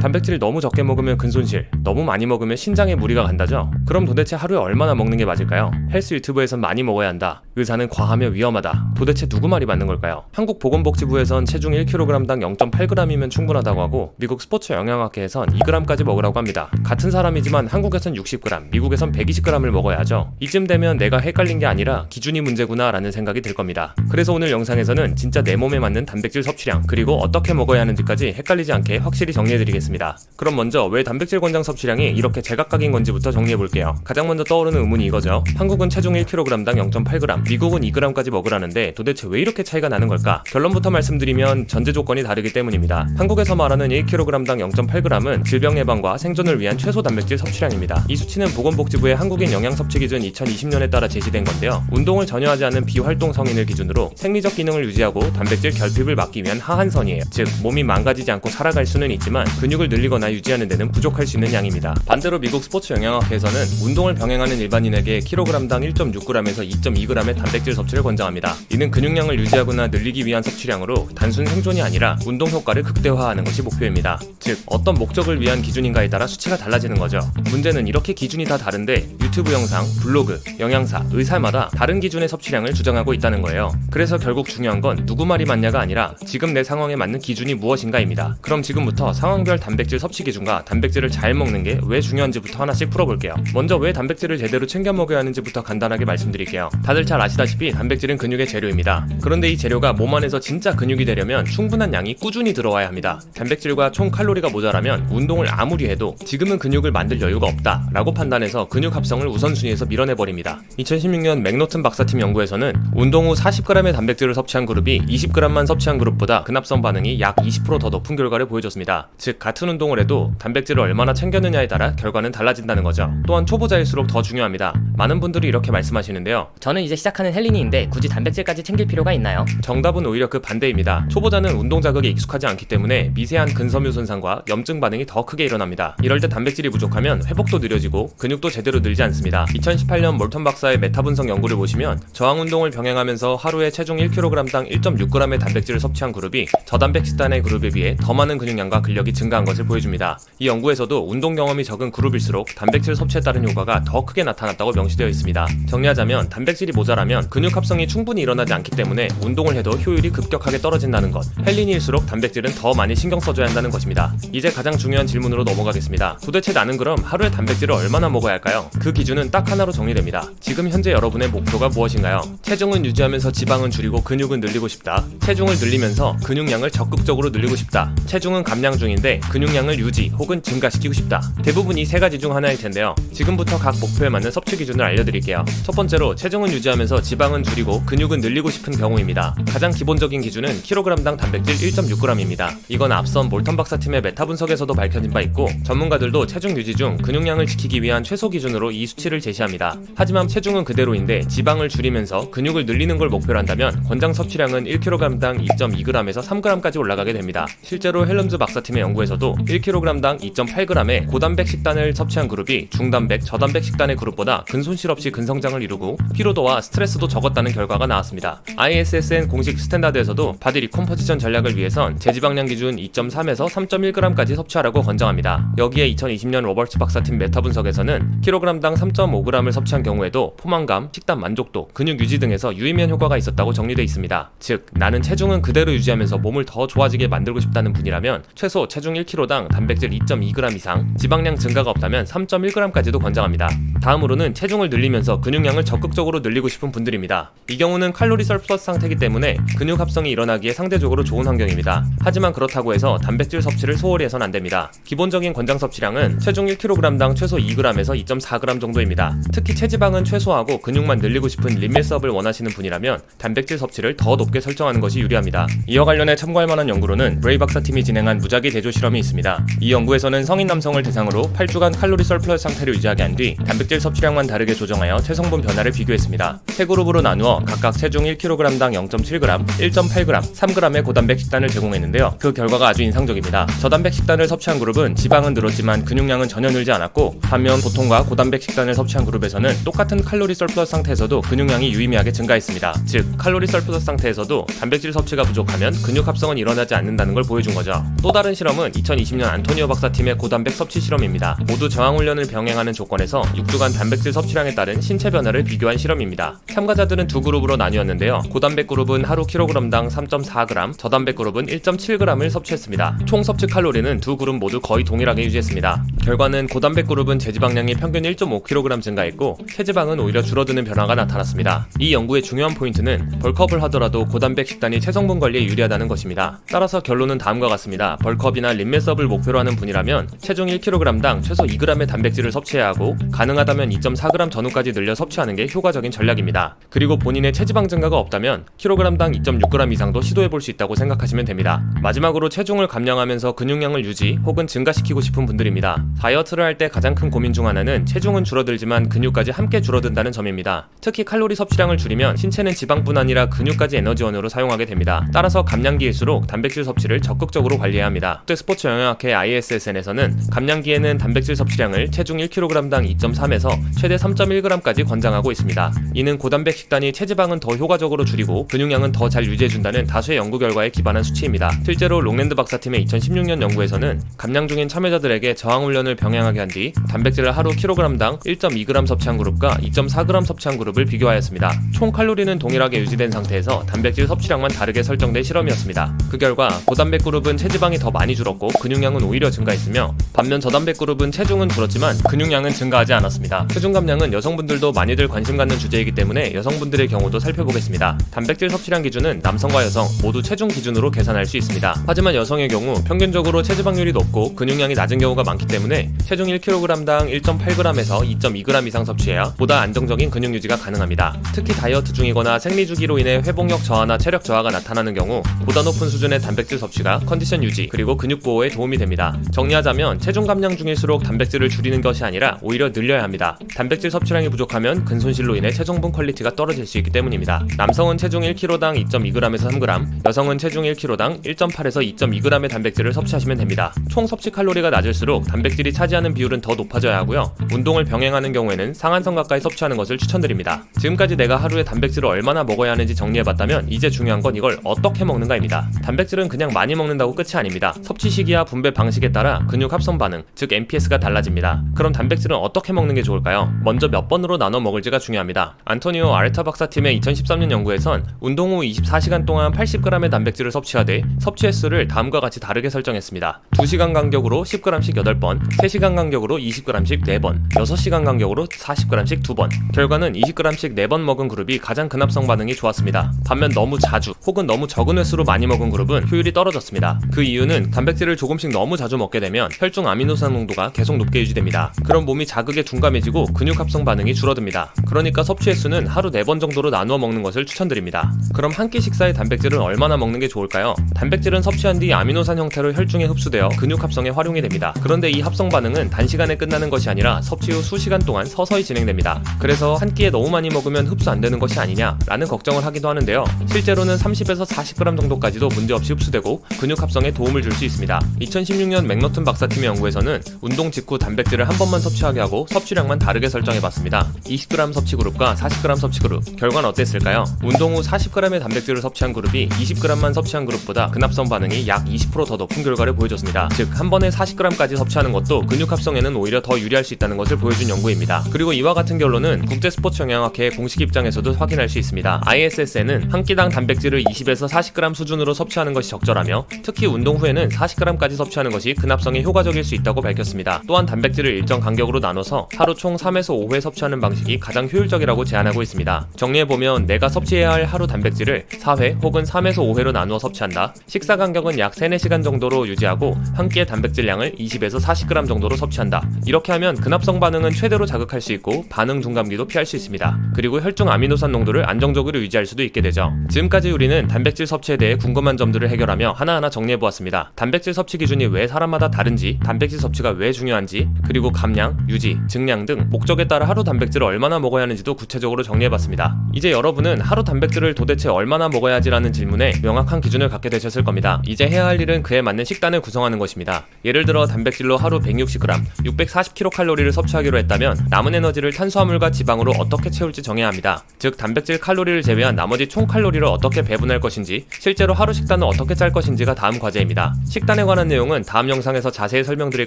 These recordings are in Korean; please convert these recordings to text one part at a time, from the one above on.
단백질 너무 적게 먹으면 근손실, 너무 많이 먹으면 신장에 무리가 간다죠? 그럼 도대체 하루에 얼마나 먹는 게 맞을까요? 헬스 유튜브에선 많이 먹어야 한다. 의사는 과하면 위험하다. 도대체 누구 말이 맞는 걸까요? 한국 보건복지부에선 체중 1kg당 0.8g이면 충분하다고 하고 미국 스포츠 영양학회에선 2g까지 먹으라고 합니다. 같은 사람이지만 한국에선 60g, 미국에선 120g을 먹어야 하죠. 이쯤 되면 내가 헷갈린 게 아니라 기준이 문제구나 라는 생각이 들 겁니다. 그래서 오늘 영상에서는 진짜 내 몸에 맞는 단백질 섭취량 그리고 어떻게 먹어야 하는지까지 헷갈리지 않게 확실히 정리해드리겠습니다. 그럼 먼저 왜 단백질 권장 섭취량이 이렇게 제각각인 건지부터 정리해볼게요. 가장 먼저 떠오르는 의문이 이거죠. 한국은 체중 1kg당 0.8g, 미국은 2g까지 먹으라는데 도대체 왜 이렇게 차이가 나는 걸까? 결론부터 말씀드리면 전제 조건이 다르기 때문입니다. 한국에서 말하는 1kg당 0.8g은 질병 예방과 생존을 위한 최소 단백질 섭취량입니다. 이 수치는 보건복지부의 한국인 영양 섭취 기준 2020년에 따라 제시된 건데요. 운동을 전혀 하지 않은 비활동 성인을 기준으로 생리적 기능을 유지하고 단백질 결핍을 막기 위한 하한선이에요. 즉 몸이 망가지지 않고 살아갈 수는 있지만 근육 을 늘리거나 유지하는 데는 부족할 수 있는 양입니다. 반대로 미국 스포츠 영양학회에서는 운동을 병행하는 일반인에게 kg당 1.6g에서 2.2g의 단백질 섭취를 권장합니다. 이는 근육량을 유지하거나 늘리기 위한 섭취량으로 단순 생존이 아니라 운동 효과를 극대화하는 것이 목표입니다. 즉 어떤 목적을 위한 기준인가에 따라 수치가 달라지는 거죠. 문제는 이렇게 기준이 다 다른데 유튜브 영상, 블로그, 영양사, 의사마다 다른 기준의 섭취량을 주장하고 있다는 거예요. 그래서 결국 중요한 건 누구 말이 맞냐가 아니라 지금 내 상황에 맞는 기준이 무엇인가입니다. 그럼 지금부터 상황별 단 백질 섭취 기준과 단백질을 잘 먹는 게 왜 중요한지부터 하나씩 풀어볼게요. 먼저 왜 단백질을 제대로 챙겨 먹어야 하는지부터 간단하게 말씀드릴게요. 다들 잘 아시다시피 단백질은 근육의 재료입니다. 그런데 이 재료가 몸 안에서 진짜 근육이 되려면 충분한 양이 꾸준히 들어와야 합니다. 단백질과 총 칼로리가 모자라면 운동을 아무리 해도 지금은 근육을 만들 여유가 없다 라고 판단해서 근육 합성을 우선순위에서 밀어내버립니다. 2016년 맥노튼 박사팀 연구에서는 운동 후 40g의 단백질을 섭취한 그룹이 20g만 섭취한 그룹보다 근합성 반응이 약 20%더 높은 결과를 보여줬습니다. 즉 같은 운동을 해도 단백질을 얼마나 챙겼느냐에 따라 결과는 달라진다는 거죠. 또한 초보자일수록 더 중요합니다. 많은 분들이 이렇게 말씀하시는데요. 저는 이제 시작하는 헬린이인데 굳이 단백질까지 챙길 필요가 있나요? 정답은 오히려 그 반대입니다. 초보자는 운동 자극에 익숙하지 않기 때문에 미세한 근섬유 손상과 염증 반응이 더 크게 일어납니다. 이럴 때 단백질이 부족하면 회복도 느려지고 근육도 제대로 늘지 않습니다. 2018년 몰턴 박사의 메타 분석 연구를 보시면 저항 운동을 병행하면서 하루에 체중 1kg당 1.6g의 단백질을 섭취한 그룹이 저단백 식단의 그룹에 비해 더 많은 근육량과 근력이 증가한 것을 보여줍니다. 이 연구에서도 운동 경험이 적은 그룹일수록 단백질 섭취에 따른 효과가 더 크게 나타났다고 명시되어 있습니다. 정리하자면 단백질이 모자라면 근육 합성이 충분히 일어나지 않기 때문에 운동을 해도 효율이 급격하게 떨어진다는 것. 헬린일수록 단백질은 더 많이 신경 써줘야 한다는 것입니다. 이제 가장 중요한 질문으로 넘어가겠습니다. 도대체 나는 그럼 하루에 단백질을 얼마나 먹어야 할까요? 그 기준은 딱 하나로 정리됩니다. 지금 현재 여러분의 목표가 무엇인가요? 체중은 유지하면서 지방은 줄이고 근육은 늘리고 싶다. 체중을 늘리면서 근육량을 적극적으로 늘리고 싶다. 체중은 감량 중인데 근육 량을 유지 혹은 증가시키고 싶다. 대부분 이 세 가지 중 하나일 텐데요. 지금부터 각 목표에 맞는 섭취 기준을 알려드릴게요. 첫 번째로 체중은 유지하면서 지방은 줄이고 근육은 늘리고 싶은 경우입니다. 가장 기본적인 기준은 kg당 단백질 1.6g입니다. 이건 앞선 몰턴 박사 팀의 메타 분석에서도 밝혀진 바 있고 전문가들도 체중 유지 중 근육량을 지키기 위한 최소 기준으로 이 수치를 제시합니다. 하지만 체중은 그대로인데 지방을 줄이면서 근육을 늘리는 걸 목표로 한다면 권장 섭취량은 1kg당 2.2g에서 3g까지 올라가게 됩니다. 실제로 헬름즈 박사팀의 연구에서도 1kg당 2.8g의 고단백 식단을 섭취한 그룹이 중단백, 저단백 식단의 그룹보다 근손실 없이 근성장을 이루고 피로도와 스트레스도 적었다는 결과가 나왔습니다. ISSN 공식 스탠다드에서도 바디 리컴포지션 전략을 위해선 제지방량 기준 2.3에서 3.1g까지 섭취하라고 권장합니다. 여기에 2020년 로버츠 박사팀 메타 분석에서는 kg당 3.5g을 섭취한 경우에도 포만감, 식단 만족도, 근육 유지 등에서 유의미한 효과가 있었다고 정리돼 있습니다. 즉 나는 체중은 그대로 유지하면서 몸을 더 좋아지게 만들고 싶다는 분이라면 최소 체중 1kg 당 단백질 2.2g 이상, 지방량 증가가 없다면 3.1g까지도 권장합니다. 다음으로는 체중을 늘리면서 근육량을 적극적으로 늘리고 싶은 분들입니다. 이 경우는 칼로리 썰플러스 상태이기 때문에 근육 합성이 일어나기에 상대적으로 좋은 환경입니다. 하지만 그렇다고 해서 단백질 섭취를 소홀히 해선 안 됩니다. 기본적인 권장 섭취량은 체중 1kg당 최소 2g에서 2.4g 정도입니다. 특히 체지방은 최소화하고 근육만 늘리고 싶은 림밀스업을 원하시는 분이라면 단백질 섭취를 더 높게 설정하는 것이 유리합니다. 이와 관련해 참고할 만한 연구로는 브레이 박사 팀이 진행한 무작위 대조 실험이 있습니다. 이 연구에서는 성인 남성을 대상으로 8주간 칼로리 썰플러스 상태를 유지하게 한 뒤 단백질 섭취량만 다르게 조정하여 체성분 변화를 비교했습니다. 세 그룹으로 나누어 각각 체중 1kg당 0.7g, 1.8g, 3g의 고단백 식단을 제공했는데요. 그 결과가 아주 인상적입니다. 저단백 식단을 섭취한 그룹은 지방은 늘었지만 근육량은 전혀 늘지 않았고 반면 보통과 고단백 식단을 섭취한 그룹에서는 똑같은 칼로리 서플러스 상태에서도 근육량이 유의미하게 증가했습니다. 즉 칼로리 서플러스 상태에서도 단백질 섭취가 부족하면 근육 합성은 일어나지 않는다는 걸 보여준 거죠. 또 다른 실험은 2020년 안토니오 박사팀의 고단백 섭취 실험입니다. 모두 저항 훈련을 병행하는 조건에서 6주간 단백질 섭취량에 따른 신체 변화를 비교한 실험입니다. 참가자들은 두 그룹으로 나뉘었는데요. 고단백 그룹은 하루 킬로그램당 3.4g, 저단백 그룹은 1.7g을 섭취했습니다. 총 섭취 칼로리는 두 그룹 모두 거의 동일하게 유지했습니다. 결과는 고단백 그룹은 제지방량이 평균 1.5kg 증가했고 체지방은 오히려 줄어드는 변화가 나타났습니다. 이 연구의 중요한 포인트는 벌크업을 하더라도 고단백 식단이 체성분 관리에 유리하다는 것입니다. 따라서 결론은 다음과 같습니다. 벌크업이나 림메 스업을 목표로 하는 분이라면 체중 1kg당 최소 2g의 단백질을 섭취해야 하고 가능하다면 2.4g 전후까지 늘려 섭취하는 게 효과적인 전략입니다. 그리고 본인의 체지방 증가가 없다면 킬로그램당 2.6g 이상도 시도해 볼 수 있다고 생각하시면 됩니다. 마지막으로 체중을 감량하면서 근육량을 유지 혹은 증가시키고 싶은 분들입니다. 다이어트를 할 때 가장 큰 고민 중 하나는 체중은 줄어들지만 근육까지 함께 줄어든다는 점입니다. 특히 칼로리 섭취량을 줄이면 신체는 지방뿐 아니라 근육까지 에너지원으로 사용하게 됩니다. 따라서 감량기일수록 단백질 섭취를 적극적으로 관리해야 합니다. 스포츠 영양학회 ISSN에서는 감량기에는 단백질 섭취량을 체중 1kg당 2.3에서 최대 3.1g까지 권장하고 있습니다. 이는 고단백 식단이 체지방은 더 효과적으로 줄이고 근육량은 더 잘 유지해준다는 다수의 연구 결과에 기반한 수치입니다. 실제로 롱랜드 박사팀의 2016년 연구에서는 감량 중인 참여자들에게 저항 훈련을 병행하게 한 뒤 단백질을 하루 킬로그램당 1.2g 섭취한 그룹과 2.4g 섭취한 그룹을 비교하였습니다. 총 칼로리는 동일하게 유지된 상태에서 단백질 섭취량만 다르게 설정된 실험이었습니다. 그 결과 고단백 그룹은 체지방이 더 많이 줄었고 근육량은 오히려 증가했으며 반면 저단백 그룹은 체중은 줄었지만 근육량은 증가하지 않았습니다. 체중 감량은 여성분들도 많이들 관심 갖는 주제이기 때문에 여성분들의 경우도 살펴보겠습니다. 단백질 섭취량 기준은 남성과 여성 모두 체중 기준으로 계산할 수 있습니다. 하지만 여성의 경우 평균적으로 체지방률이 높고 근육량이 낮은 경우가 많기 때문에 체중 1kg당 1.8g에서 2.2g 이상 섭취해야 보다 안정적인 근육 유지가 가능합니다. 특히 다이어트 중이거나 생리 주기로 인해 회복력 저하나 체력 저하가 나타나는 경우 보다 높은 수준의 단백질 섭취가 컨디션 유지 그리고 근육 보호에 도움이 됩니다. 정리하자면 체중 감량 중일수록 단백질을 줄이는 것이 아니라 오히려 늘려야 합니다. 단백질 섭취량이 부족하면 근손실로 인해 체중분 퀄리티가 떨어질 수 있기 때문입니다. 남성은 체중 1kg당 2.2g에서 3g, 여성은 체중 1kg당 1.8에서 2.2g의 단백질을 섭취하시면 됩니다. 총 섭취 칼로리가 낮을수록 단백질이 차지하는 비율은 더 높아져야 하고요. 운동을 병행하는 경우에는 상한선 가까이 섭취하는 것을 추천드립니다. 지금까지 내가 하루에 단백질을 얼마나 먹어야 하는지 정리해봤다면 이제 중요한 건 이걸 어떻게 먹는가입니다. 단백질은 그냥 많이 먹는다고 끝이 아닙니다. 섭취 시기와 분배 방식에 따라 근육 합성 반응, 즉 MPS가 달라집니다. 그럼 단백질은 어떻게 먹는 게 좋을까요? 먼저 몇 번으로 나눠 먹을지가 중요합니다. 안토니오 아르타 박사 팀의 2013년 연구에선 운동 후 24시간 동안 80g의 단백질을 섭취하되 섭취 횟수를 다음과 같이 다르게 설정했습니다. 2시간 간격으로 10g씩 8번, 3시간 간격으로 20g씩 4번, 6시간 간격으로 40g씩 2번. 결과는 20g씩 4번 먹은 그룹이 가장 근합성 반응이 좋았습니다. 반면 너무 자주 혹은 너무 적은 횟수로 많이 먹은 그룹은 효율이 떨어졌습니다. 그 이유는 단백질을 조금씩 너무 자주 먹게 되면 혈중 아미노산 농도가 계속 높게 유지됩니다. 그럼 몸이 자극에 둔감해지고 근육 합성 반응이 줄어듭니다. 그러니까 섭취 횟수는 하루 4번 정도로 나누어 먹는 것을 추천드립니다. 그럼 한 끼 식사에 단백질은 얼마나 먹는 게 좋을까요? 단백질은 섭취한 뒤 아미노산 형태로 혈중에 흡수되어 근육 합성에 활용이 됩니다. 그런데 이 합성 반응은 단시간에 끝나는 것이 아니라 섭취 후 수시간 동안 서서히 진행됩니다. 그래서 한 끼에 너무 많이 먹으면 흡수 안 되는 것이 아니냐라는 걱정을 하기도 하는데요. 실제로는 30에서 40g 정도까지도 문제없이 흡수되고 근육 합성에 도움을 줄 수 있습니다. 2016년 맥너튼 박사팀의 연구에서는 운동 직후 단백질을 한 번만 섭취하게 하고 섭취량만 다르게 설정해 봤습니다. 20g 섭취 그룹과 40g 섭취 그룹 결과는 어땠을까요? 운동 후 40g의 단백질을 섭취한 그룹이 20g만 섭취한 그룹보다 근합성 반응이 약 20%더 높은 결과를 보여줬습니다. 즉 한 번에 40g까지 섭취하는 것도 근육 합성에는 오히려 더 유리할 수 있다는 것을 보여준 연구입니다. 그리고 이와 같은 결론은 국제 스포츠 영양학회 공식 입장에서도 확인할 수 있습니다. ISSN은 한 끼당 단백질을 20에서 40g 수준으로 섭취하는 것이 적절하며 특히 운동 후에는 40g 까지 섭취하는 것이 근합성에 효과적일 수 있다고 밝혔습니다. 또한 단백질을 일정 간격으로 나눠서 하루 총 3에서 5회 섭취하는 방식이 가장 효율적이라고 제안하고 있습니다. 정리해보면 내가 섭취해야 할 하루 단백질을 4회 혹은 3에서 5회로 나누어 섭취한다. 식사 간격은 약 3, 4시간 정도로 유지하고 한 끼의 단백질량을 20에서 40g 정도로 섭취한다. 이렇게 하면 근합성 반응은 최대로 자극할 수 있고 반응 둔감기도 피할 수 있습니다. 그리고 혈중 아미노산 농도를 안정적으로 유지할 수도 있게 되죠. 지금까지 우리는 단백질 섭취에 대해 궁금한 점들을 해결하며 하나하나 정리해보았습니다. 단백질 섭취 기준이 왜 사람마다 다른지, 단백질 섭취가 왜 중요한지, 그리고 감량, 유지, 증량 양등 목적에 따라 하루 단백질을 얼마나 먹어야 하는지도 구체적으로 정리해봤습니다. 이제 여러분은 하루 단백질을 도대체 얼마나 먹어야 하지라는 질문에 명확한 기준을 갖게 되셨을 겁니다. 이제 해야 할 일은 그에 맞는 식단을 구성하는 것입니다. 예를 들어 단백질로 하루 160g, 640kcal를 섭취하기로 했다면 남은 에너지를 탄수화물과 지방으로 어떻게 채울지 정해야 합니다. 즉 단백질 칼로리를 제외한 나머지 총 칼로리를 어떻게 배분할 것인지, 실제로 하루 식단을 어떻게 짤 것인지가 다음 과제입니다. 식단에 관한 내용은 다음 영상에서 자세히 설명드릴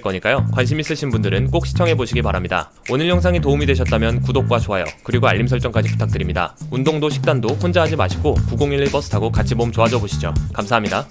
거니까요. 관심 있으신 분들은 꼭 시청해 보시기 바랍니다. 오늘 영상이 도움이 되셨다면 구독과 좋아요, 그리고 알림 설정까지 부탁드립니다. 운동도 식단도 혼자 하지 마시고 9011 버스 타고 같이 몸 좋아져 보시죠. 감사합니다.